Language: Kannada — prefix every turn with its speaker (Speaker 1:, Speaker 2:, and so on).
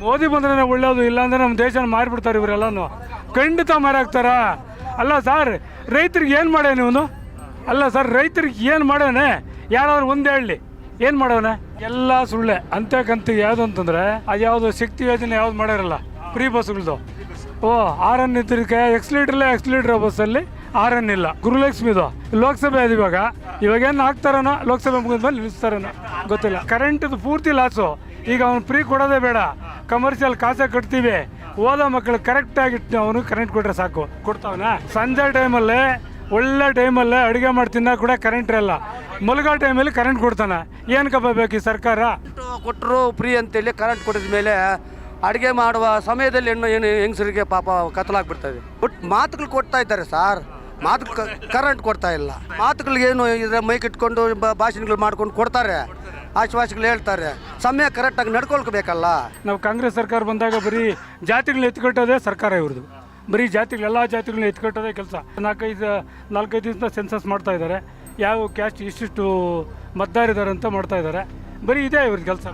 Speaker 1: ಮೋದಿ ಬಂದ್ರೆ ಒಳ್ಳೇದು ಇಲ್ಲಾಂದ್ರೆ ನಮ್ಮ ದೇಶನ ಮಾರಿಬಿಡ್ತಾರೆ ಇವರೆಲ್ಲಾನು. ಖಂಡಿತ ಮಾರಾಕ್ತಾರ ಅಲ್ಲ ಸರ್ ರೈತರಿಗೆ ಏನು ಮಾಡ್ಯ ನೀವು ಅಲ್ಲ ಸರ್ ರೈತರಿಗೆ ಏನು ಮಾಡೋಣ ಯಾರಾದ್ರೂ ಒಂದು ಹೇಳಲಿ. ಏನು ಮಾಡೋಣ ಎಲ್ಲ ಸುಳ್ಳೆ. ಅಂತಕ್ಕಂತ ಯಾವುದು ಅಂತಂದ್ರೆ ಅದು ಯಾವುದು ಶಕ್ತಿ ಯೋಜನೆ ಯಾವ್ದು ಮಾಡ್ಯಾರಲ್ಲ ಫ್ರೀ ಬಸ್ಗಳದು ಓ ಆರ್ ಎನ್ ಇದ್ರಕ್ಕೆ ಎಕ್ಸ್ ಲೀಟ್ರ್ ಬಸ್ಸಲ್ಲಿ ಆರ್ ಎನ್ ಇಲ್ಲ. ಗುರುಲಕ್ಷ್ಮಿದು. ಲೋಕಸಭೆ ಅದು ಇವಾಗ. ಇವಾಗೇನು ಹಾಕ್ತಾರನೋ ಲೋಕಸಭೆ ಮುಗಿದ್ಮೇಲೆ ನಿಲ್ಲಿಸ್ತಾರನೋ. ಗೊತ್ತಿಲ್ಲ. ಕರೆಂಟ್ದು ಪೂರ್ತಿ ಲಾಸು ಈಗ ಅವ್ನು ಫ್ರೀ ಕೊಡೋದೇ ಬೇಡ. ಕಮರ್ಷಿಯಲ್ ಕಾಸೆ ಕಟ್ತೀವಿ. ಓದೋ ಮಕ್ಕಳು ಕರೆಕ್ಟಾಗಿ ಅವನು ಕರೆಂಟ್ ಕೊಟ್ಟರೆ ಸಾಕು. ಕೊಡ್ತಾವನ? ಸಂಜೆ ಟೈಮಲ್ಲೇ ಒಳ್ಳೆ ಟೈಮಲ್ಲೇ ಅಡುಗೆ ಮಾಡಿ ತಿನ್ನೋ ಕೂಡ ಕರೆಂಟ್ ಇರಲ್ಲ. ಮಲ್ಗೋ ಟೈಮಲ್ಲಿ ಕರೆಂಟ್ ಕೊಡ್ತಾನೆ. ಏನಕ್ಕಪ್ಪ ಬೇಕು ಈ ಸರ್ಕಾರ?
Speaker 2: ಕೊಟ್ಟರು ಫ್ರೀ ಅಂತೇಳಿ ಕರೆಂಟ್ ಕೊಟ್ಟಿದ ಮೇಲೆ ಅಡುಗೆ ಮಾಡುವ ಸಮಯದಲ್ಲಿ ಹೆಣ್ಣು ಏನು ಹೆಂಗಸರಿಗೆ ಪಾಪ ಕತ್ತಲಾಗ್ಬಿಡ್ತದೆ ಬಟ್ ಮಾತುಗಳು ಕೊಡ್ತಾ ಇದ್ದಾರೆ ಸಾರ್ ಮಾತು ಕರೆಂಟ್ ಕೊಡ್ತಾ ಇಲ್ಲ. ಮಾತುಗಳಿಗೇನು ಇದ್ರೆ ಮೈಕ್ ಇಟ್ಕೊಂಡು ಭಾಷಣಗಳು ಮಾಡ್ಕೊಂಡು ಕೊಡ್ತಾರೆ. ಆಶ್ವಾಸಗಳು ಹೇಳ್ತಾರೆ. ಸಮಯ ಕರೆಕ್ಟಾಗಿ ನಡ್ಕೊಳ್ಬೇಕಲ್ಲ
Speaker 1: ನಾವು ಕಾಂಗ್ರೆಸ್ ಸರ್ಕಾರ ಬಂದಾಗ ಬರೀ ಜಾತಿಗಳನ್ನ ಎತ್ಕಟ್ಟೋದೇ ಸರ್ಕಾರ ಇವ್ರದ್ದು. ಬರೀ ಜಾತಿಗಳು, ಎಲ್ಲ ಜಾತಿಗಳನ್ನ ಎತ್ಕಟ್ಟೋದೇ ಕೆಲಸ. ನಾಲ್ಕೈದು ನಾಲ್ಕೈದು ದಿವಸ ಸೆನ್ಸಸ್ ಮಾಡ್ತಾ ಇದ್ದಾರೆ. ಯಾವ ಕ್ಯಾಸ್ಟ್ ಇಷ್ಟಿಷ್ಟು ಮತದಾರಿದ್ದಾರೆ ಅಂತ ಮಾಡ್ತಾ ಇದ್ದಾರೆ. ಬರೀ ಇದೇ ಇವ್ರದ್ದು ಕೆಲಸ.